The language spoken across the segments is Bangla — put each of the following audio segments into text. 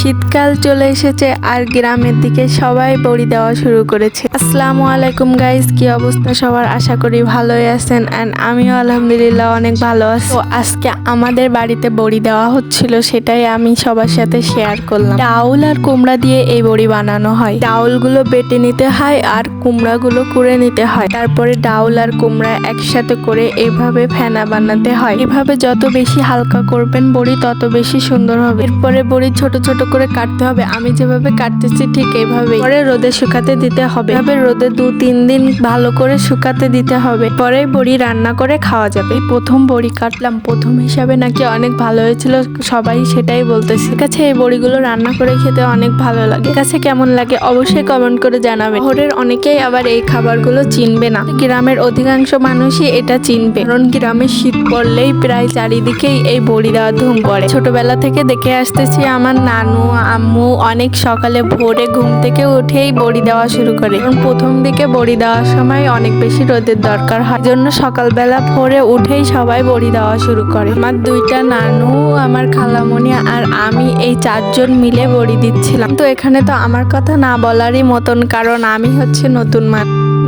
শীতকাল চলে এসেছে আর গ্রামের দিকে সবাই বড়ি দেওয়া শুরু করেছে। আসসালামু আলাইকুম গাইস কি অবস্থা? সবার আশা করি ভালোই আছেন অ্যান্ড আমিও আলহামদুলিল্লাহ অনেক ভালো আছি। আজকে আমাদের বাড়িতে বড়ি দেওয়া হচ্ছিল, সেটাই আমি সবার সাথে শেয়ার করলাম। ডাউল আর কুমড়া দিয়ে এই বড়ি বানানো হয়। ডাউলগুলো বেটে নিতে হয় আর কুমড়াগুলো কুড়ে নিতে হয়। তারপরে ডাউল আর কুমড়া একসাথে করে এভাবে ফেনা বানাতে হয়। এভাবে যত বেশি হালকা করবেন বড়ি, তত বেশি সুন্দর হবে। এরপরে বড়ি ছোট ছোট করে কাটতে হবে। আমি যেভাবে কাটতেছি ঠিক এইভাবে পরে রোদে শুকাতে দিতে হবে। এভাবে রোদে দু, তিন দিন ভালো করে শুকাতে দিতে হবে। পরে বড়ি রান্না করে খাওয়া যাবে। প্রথম বড়ি কাটলাম। প্রথম হিসাবে নাকি অনেক ভালো হয়েছিল। সবাই সেটাই বলতেছে। ঠিক আছে, এই বড়িগুলো রান্না করে খেতে অনেক ভালো লাগে। কাছে কেমন লাগে অবশ্যই কমেন্ট করে জানাবে। শহরের অনেকেই আবার এই খাবারগুলো চিনবে না। গ্রামের অধিকাংশ মানুষই এটা চিনবে। কারণ গ্রামে শীত পড়লেই প্রায় চারিদিকেই এই বড়ি দেওয়ার ধুম পড়ে ছোটবেলা থেকে দেখে আসতেছি আমার নানু আম্মু অনেক সকালে ভোরে ঘুম থেকে উঠেই বড়ি দেওয়া শুরু করে। প্রথম দিকে বড়ি দেওয়ার সময় অনেক বেশি রোদের দরকার হয়। জন্য সকালবেলা ভোরে উঠেই সবাই বড়ি দেওয়া শুরু করে। আমার দুইটা নানু, আমার খালামণি আর আমি এই চারজন মিলে বড়ি দিচ্ছিলাম। তো এখানে তো আমার কথা না বলারই মতন, কারণ আমি হচ্ছে নতুন মা।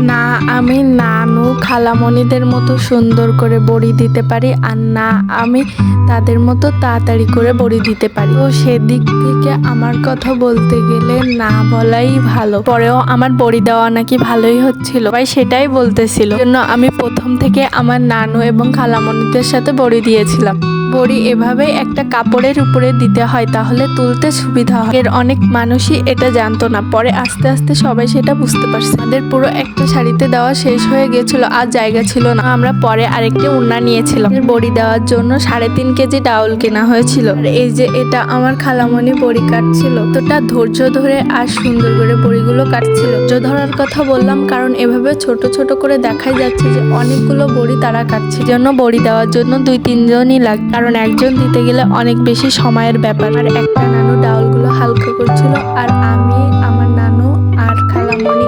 না আমি নানু খালামণিদের মতো সুন্দর করে বড়ি দিতে পারি আর না আমি তাদের মতো তাড়াতাড়ি করে বড়ি দিতে পারি। তো সেদিক থেকে আমার কথা বলতে গেলে না বলাই ভালো। পরেও আমার বড়ি দেওয়া নাকি ভালোই হচ্ছিল। ভাই সেটাই বলতেছিল। জন্য আমি প্রথম থেকে আমার নানু এবং খালামণিদের সাথে বড়ি দিয়েছিলাম। বড়ি এভাবে একটা কাপড়ের উপরে দিতে হয় তাহলে তুলতে সুবিধা হয়। এর অনেক মানুষই এটা জানতো না। পরে আস্তে আস্তে সবাই সেটা বুঝতে পারছে। আমাদের পুরো একটা শাড়িতে দেওয়া শেষ হয়ে গেছিল, আর জায়গা ছিল না। আমরা পরে আরেকটি উন্না নিয়েছিলাম। বড়ি দেওয়ার জন্য সাড়ে তিন কেজি ডাউল কেনা হয়েছিল। এই যে এটা আমার খালামণি বড়ি কাটছিল। তোটা ধৈর্য ধরে আর সুন্দর করে বড়িগুলো কাটছিল। ধৈর্য ধরার কথা বললাম কারণ এভাবে ছোট ছোট করে দেখাই যাচ্ছে যে অনেকগুলো বড়ি তারা কাটছে। জন্য বড়ি দেওয়ার জন্য দুই তিনজনই লাগে, কারণ একজন দিতে গেলে অনেক বেশি সময়ের ব্যাপার। আর একটা নানু ডাউলগুলো হালকা করছিল, আর আমি, আমার নানু আর খালামণি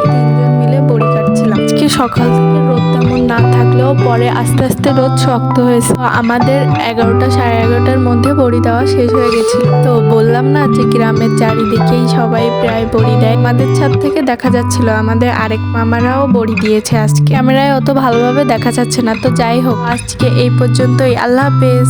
সকাল থেকে রোদ তেমন না থাকলেও পরে আস্তে আস্তে রোদ শক্ত হয়েছে। আমাদের এগারোটা সাড়ে এগারোটার মধ্যে বড়ি দেওয়া শেষ হয়ে গেছিল। তো বললাম না যে গ্রামের চারিদিকেই সবাই প্রায় বড়ি দেয়। আমাদের ছাদ থেকে দেখা যাচ্ছিল, আমাদের আরেক মামারাও বড়ি দিয়েছে আজকে। ক্যামেরায় অত ভালোভাবে দেখা যাচ্ছে না, তো যাই হোক, আজকে এই পর্যন্তই। আল্লাহ হাফেজ।